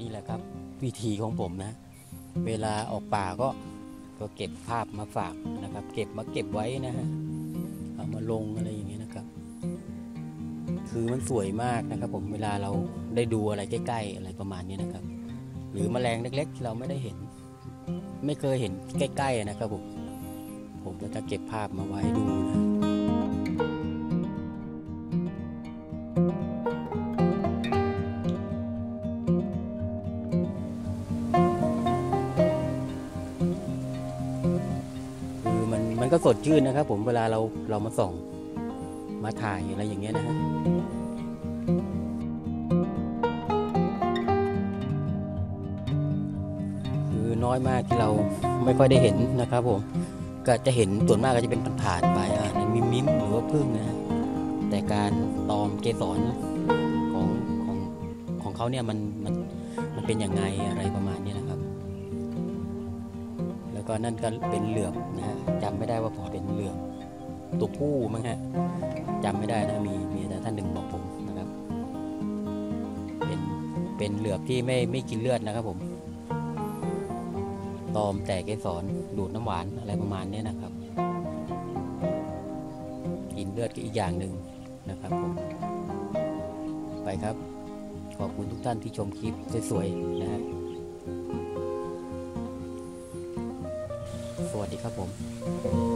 นี่แหละครับวิธีของผมนะ เวลาออกป่าก็ก็เก็บภาพมาฝากนะครับ เก็บมาเก็บไว้นะฮะเอามาลงอะไรอย่างเงี้ยนะครับ คือมันสวยมากนะครับ ผมเวลาเราได้ดูอะไรใกล้ ๆ อะไรประมาณนี้นะครับ หรือมแมลงเล็ก ๆ เราไม่ได้เห็น ไม่เคยเห็นใกล้ ๆ นะครับผมผมก็จะเก็บภาพมาไว้ดูนะ ก็สดชื่นนะครับ ผมเวลาเราเรามาส่องมาถ่ายอะไรอย่างเงี้ยนะฮะคือน้อยมากที่เราไม่ค่อยได้เห็นนะครับผมก็จะเห็นส่วนมากก็จะเป็นผ่านๆไปอ่าในมิมมิมหรือว่าพึ่งนะ แต่การตอมเกสรของของของเขาเนี่ยมันมันมันเป็นยังไงอะไรประมาณนี้นะ แล้วก็นั่นก็เป็นเหลือบนะฮะจำไม่ได้ว่าผมเป็นเหลือบตัวผู้มั้งฮะจำไม่ได้นะมีมีแต่ท่านหนึ่งบอกผมนะครับ เป็นเป็นเหลือบที่ไม่ไม่กินเลือดนะครับผมตอมแต่เกสรดูดน้ำหวานอะไรประมาณนี้นะครับ กินเลือดก็อีกอย่างหนึ่งนะครับผมไปครับ ขอบคุณทุกท่านที่ชมคลิปสวยๆนะฮะ ดีครับผม